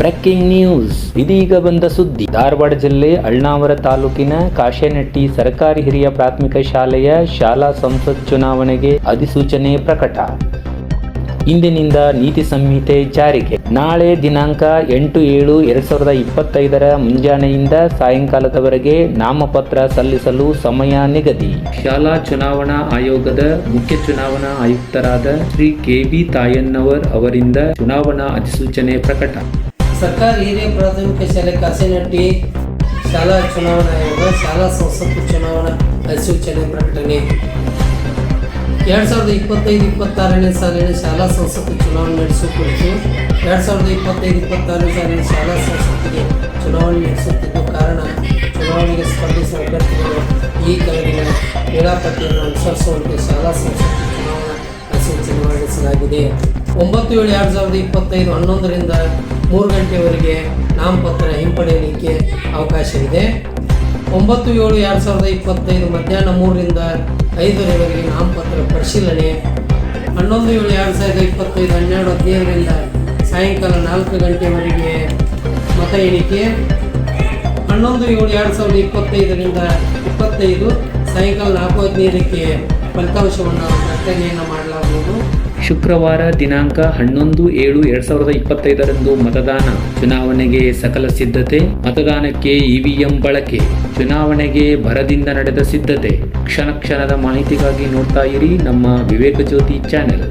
Breaking news. ಇದೀಗ ಬಂದ ಸುದ್ದಿ. ಧಾರವಾಡ ಜಿಲ್ಲೆ ಅಳ್ನಾವರ ತಾಲೂಕಿನ ಕಾಶೆನಟ್ಟಿ ಸರ್ಕಾರಿ ಹಿರಿಯ ಪ್ರಾಥಮಿಕ ಶಾಲೆಯ ಶಾಲಾ ಸಂಸತ್ ಚುನಾವಣೆಗೆ ಅಧಿಸೂಚನೆ ಪ್ರಕಟ. ಇಂದಿನಿಂದ ನೀತಿ ಸಂಹಿತೆ ಜಾರಿಗೆ. ನಾಳೆ ದಿನಾಂಕ ಎಂಟು ಏಳು ಎರಡ್ ಸಾವಿರದ ಇಪ್ಪತ್ತೈದರ ಮುಂಜಾನೆಯಿಂದ ಸಾಯಂಕಾಲದವರೆಗೆ ನಾಮಪತ್ರ ಸಲ್ಲಿಸಲು ಸಮಯ ನಿಗದಿ. ಶಾಲಾ ಚುನಾವಣಾ ಆಯೋಗದ ಮುಖ್ಯ ಚುನಾವಣಾ ಆಯುಕ್ತರಾದ ಶ್ರೀ ಕೆ ಬಿ ತಾಯನ್ನವರ್ ಅವರಿಂದ ಚುನಾವಣಾ ಅಧಿಸೂಚನೆ ಪ್ರಕಟ. ಸರ್ಕಾರಿ ಹಿರಿಯ ಪ್ರಾಥಮಿಕ ಶಾಲೆ ಕಾಸೇನಟ್ಟಿ ಶಾಲಾ ಚುನಾವಣಾ ಆಯೋಗ, ಶಾಲಾ ಸಂಸತ್ತು ಚುನಾವಣಾ ಅಧಿಸೂಚನೆ ಪ್ರಕಟಣೆ. ಎರಡು ಸಾವಿರದ ಇಪ್ಪತ್ತೈದು, ಇಪ್ಪತ್ತಾರನೇ ಸಾಲಿನ ಶಾಲಾ ಸಂಸತ್ತು ಚುನಾವಣೆ ನಡೆಸುವ ಕುರಿತು ಎರಡು ಸಾವಿರದ ಇಪ್ಪತ್ತೈದು, ಇಪ್ಪತ್ತಾರನೇ ಸಾಲಿನ ಶಾಲಾ ಸಂಸತ್ತಿಗೆ ಚುನಾವಣೆ ನಡೆಸುತ್ತಿದ್ದು ಕಾರಣ ಚುನಾವಣೆಗೆ ಸ್ಪರ್ಧಿಸುವ ಅಭ್ಯರ್ಥಿಗಳು ಈ ಕೆಳಗಿನ ವೇಳಾಪಟ್ಟಿಯನ್ನು ಅನುಸರಿಸುವಂತೆ ಶಾಲಾ ಸಂಸತ್ತು ಚುನಾವಣಾ ಅಧಿಸೂಚನೆ ಹೊರಡಿಸಲಾಗಿದೆ ಒಂಬತ್ತು ಏಳು ಎರಡು ಸಾವಿರದ ಇಪ್ಪತ್ತೈದು ಹನ್ನೊಂದರಿಂದ ಮೂರು ಗಂಟೆವರೆಗೆ ನಾಮಪತ್ರ ಹಿಂಪಡೆಯಲಿಕ್ಕೆ ಅವಕಾಶವಿದೆ. ಒಂಬತ್ತು ಏಳು ಎರಡು ಸಾವಿರದ ಇಪ್ಪತ್ತೈದು ಮಧ್ಯಾಹ್ನ ಮೂರರಿಂದ ಐದರವರೆಗೆ ನಾಮಪತ್ರ ಪರಿಶೀಲನೆ. ಹನ್ನೊಂದು ಏಳು ಎರಡು ಸಾವಿರದ ಇಪ್ಪತ್ತೈದು ಹನ್ನೆರಡು ಹದಿನೈದರಿಂದ ಸಾಯಂಕಾಲ ನಾಲ್ಕು ಗಂಟೆವರೆಗೆ ಮತ ಎಣಿಕೆ. ಹನ್ನೊಂದು ಏಳು ಎರಡು ಸಾವಿರದ ಇಪ್ಪತ್ತೈದರಿಂದ ಇಪ್ಪತ್ತೈದು ಸಾಯಂಕಾಲ ನಾಲ್ಕು ಹದಿನೈದಕ್ಕೆ ಫಲಿತಾಂಶವನ್ನು ಪ್ರಕಟಣೆಯನ್ನು ಮಾಡಲಾಗುವುದು. ಶುಕ್ರವಾರ ದಿನಾಂಕ ಹನ್ನೊಂದು ಏಳು ಎರಡ್ ಸಾವಿರದ ಇಪ್ಪತ್ತೈದರಂದು ಮತದಾನ. ಚುನಾವಣೆಗೆ ಸಕಲ ಸಿದ್ಧತೆ, ಮತದಾನಕ್ಕೆ ಇವಿಎಂ ಬಳಕೆ. ಚುನಾವಣೆಗೆ ಭರದಿಂದ ನಡೆದ ಸಿದ್ಧತೆ. ಕ್ಷಣ ಕ್ಷಣದ ಮಾಹಿತಿಗಾಗಿ ನೋಡ್ತಾ ಇರಿ ನಮ್ಮ ವಿವೇಕ ಜ್ಯೋತಿ ಚಾನೆಲ್.